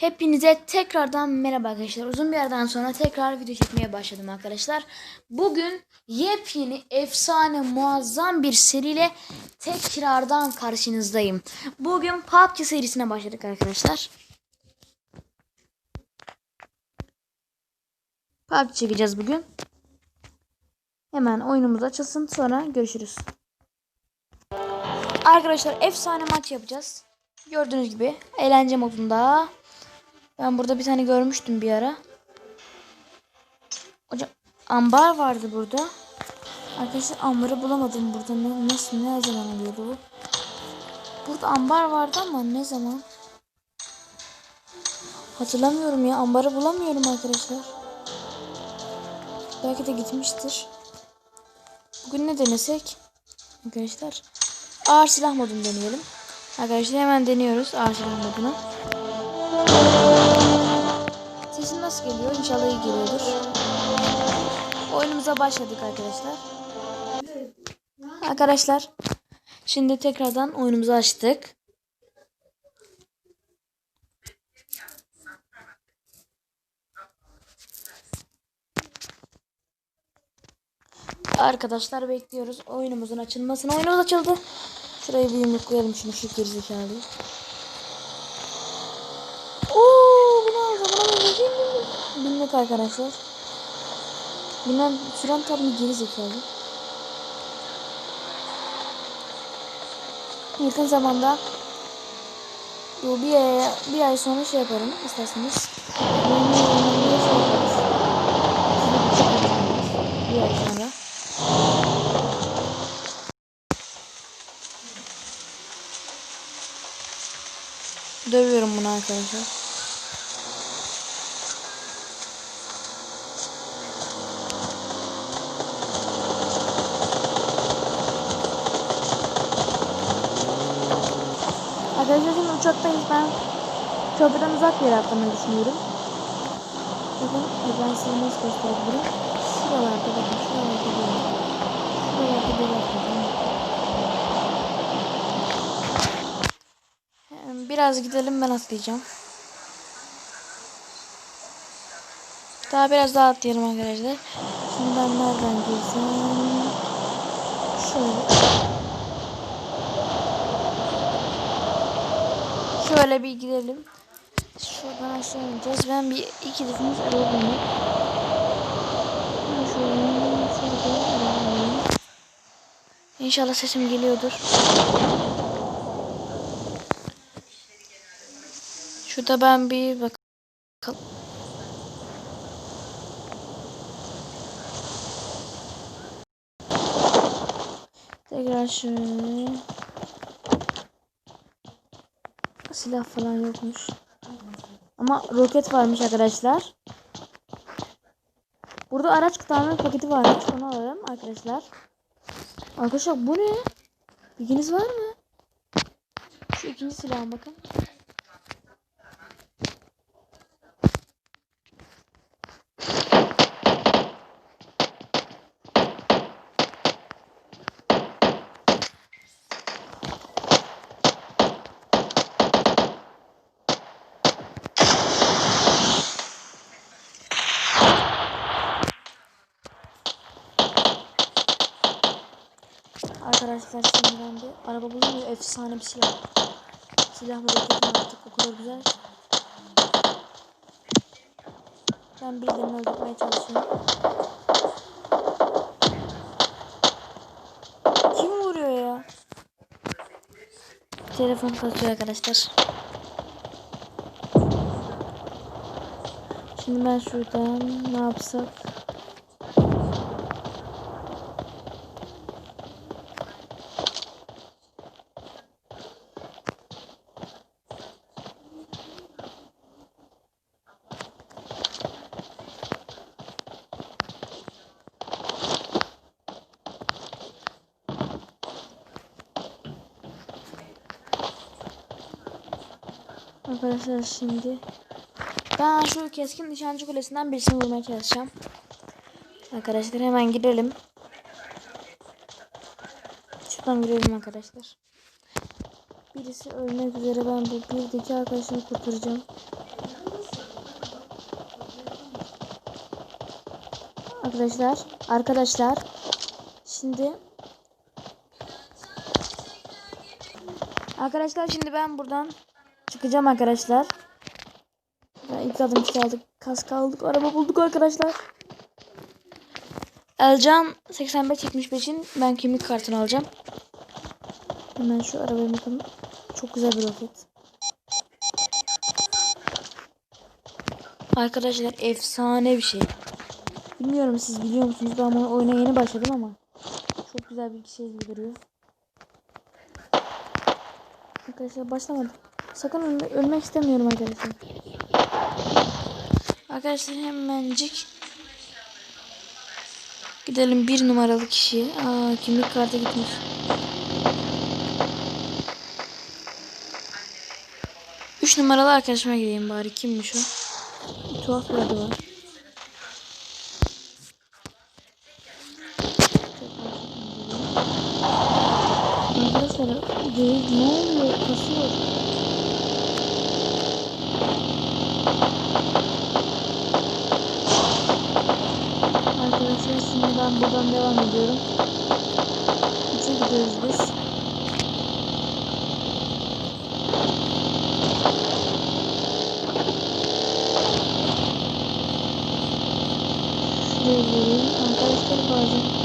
Hepinize tekrardan merhaba arkadaşlar. Uzun bir yerden sonra tekrar video çekmeye başladım arkadaşlar. Bugün yepyeni, efsane, muazzam bir seriyle tekrardan karşınızdayım. Bugün PUBG serisine başladık arkadaşlar. PUBG çekeceğiz bugün. Hemen oyunumuz açılsın sonra görüşürüz. Arkadaşlar efsane maç yapacağız. Gördüğünüz gibi eğlence modunda. Ben burada bir tane görmüştüm bir ara. Hocam ambar vardı burada. Arkadaşlar ambarı bulamadım burada. Ne, nasıl ne zaman oluyordu bu? Burada ambar vardı ama ne zaman? Hatırlamıyorum ya. Ambarı bulamıyorum arkadaşlar. Belki de gitmiştir. Bugün ne denesek? Arkadaşlar. Ağır silah modunu deneyelim. Arkadaşlar hemen deniyoruz ağır silah modunu. Sesim nasıl geliyor? İnşallah iyi geliyordur. Oyunumuza başladık arkadaşlar. Arkadaşlar şimdi tekrardan oyunumuzu açtık. Arkadaşlar bekliyoruz oyunumuzun açılmasını. Oyunumuz açıldı. Şurayı bir yumruklayalım şunu şu gerizekalıyı. Oo, bunu alacağım. Bunu alacağım. Bilmek arkadaşlar. Bilmem süren tabii geri zekalı. Yakın zamanda bu bir ay, bir ay sonra şey yaparım isterseniz. Bir ay sonra. Dövüyorum bunu arkadaşlar. Arkadaşlar şimdi uçaktayız ben. Köprüden uzak bir yere atlamayı düşünüyorum. Bakın ben size nasıl gösterebilirim. Şuralarda bakın şuralarda bir yer. Şuralarda bir yer Biraz gidelim ben atlayacağım. Daha biraz daha atlayalım arkadaşlar. Şimdi ben nereden girsem? Şöyle. Şöyle bir gidelim. Şuradan aşağı ineceğiz. Ben bir iki defimiz bindim. İnşallah sesim geliyordur. Şurada ben bir bakalım. Tekrar şöyle. Silah falan yokmuş. Ama roket varmış arkadaşlar. Burada araç tamir paketi varmış. Onu alalım arkadaşlar. Arkadaşlar bu ne? Bilginiz var mı? Şu ikinci silah bakın. Arkadaşlar şimdi ben bir araba buldum ya efsane bir silah. Silah tutma artık o kadar güzel. Ben birilerini öldürmeye çalışıyorum. Kim vuruyor ya? Telefon kasıyor arkadaşlar. Şimdi ben şuradan ne yapsak? Arkadaşlar şimdi ben şu keskin nişancı kulesinden birisini vurmaya çalışacağım. Arkadaşlar hemen girelim. Şuradan girelim arkadaşlar. Birisi ölmek üzere ben bu birdeki arkadaşımı kurtaracağım. Arkadaşlar, arkadaşlar şimdi Arkadaşlar şimdi ben buradan çıkacağım arkadaşlar. Ya ilk adım çaldık. Kask aldık. Araba bulduk arkadaşlar. Elcan 85 75'in ben kimlik kartını alacağım. Hemen şu arabaya bakalım. Çok güzel bir roket. Arkadaşlar efsane bir şey. Bilmiyorum siz biliyor musunuz? Ben bu oyuna yeni başladım ama çok güzel bir şey gibi duruyor. Arkadaşlar başlamadım. Sakın ölme- ölmek istemiyorum arkadaşlar. Arkadaşlar hemencik gidelim bir numaralı kişiye. Aa kimlik kartı gitmiş. Üç numaralı arkadaşıma gideyim bari. Kimmiş o? Tuhaf bir adı var. Arkadaşlar ne oluyor? Kasıyor. Arkadaşlar şimdi ben buradan devam ediyorum. Üçe gidiyoruz biz. Şuraya geleyim. Arkadaşlar bazen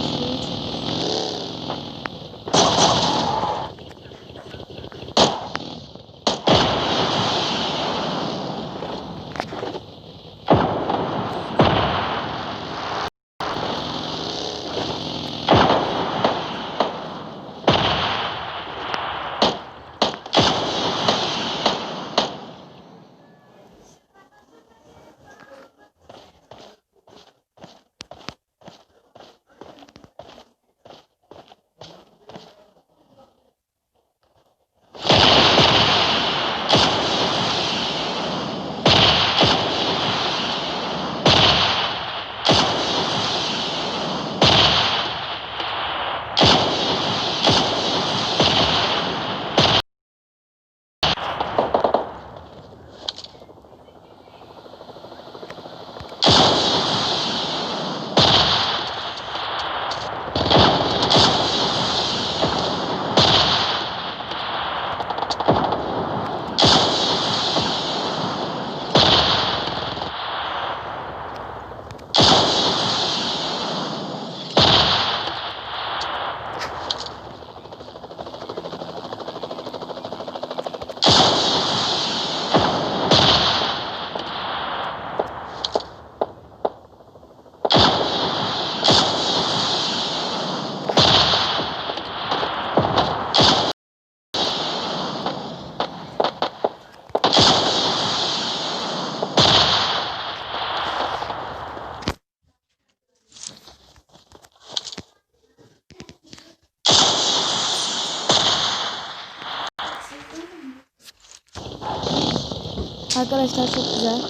Arkadaşlar çok güzel.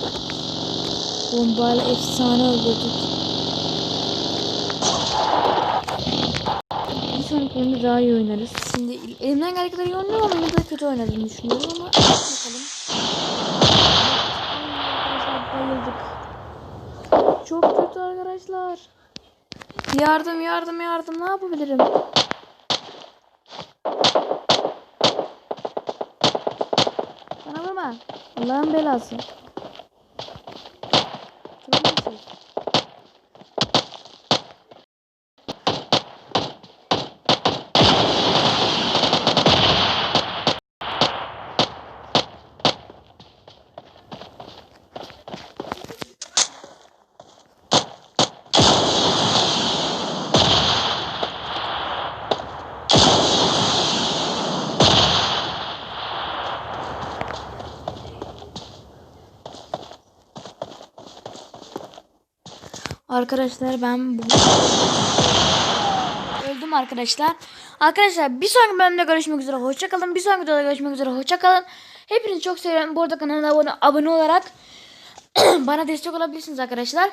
Bombayla efsane öldürdük. Bir sonraki bölümde daha iyi oynarız. Şimdi elimden geldiği kadar iyi oynuyorum ama de kötü oynadığımı düşünüyorum ama bakalım. Bayıldık. Çok kötü arkadaşlar. Yardım yardım yardım ne yapabilirim? Bana vurma. Allah'ın belası. Çok iyi. Arkadaşlar ben öldüm arkadaşlar. Arkadaşlar bir sonraki bölümde görüşmek üzere. Hoşçakalın. Bir sonraki videoda görüşmek üzere. Hoşçakalın. Hepinizi çok seviyorum. Bu arada kanala abone, abone olarak bana destek olabilirsiniz arkadaşlar.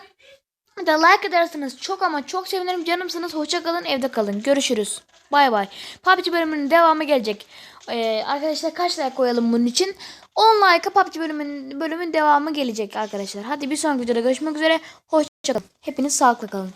Bir de like ederseniz çok ama çok sevinirim. Canımsınız. Hoşçakalın. Evde kalın. Görüşürüz. Bay bay. PUBG bölümünün devamı gelecek. Ee, arkadaşlar kaç like koyalım bunun için? 10 like'a PUBG bölümünün, bölümün devamı gelecek arkadaşlar. Hadi bir sonraki videoda görüşmek üzere. Hoşçakalın. Hepiniz sağlıklı kalın.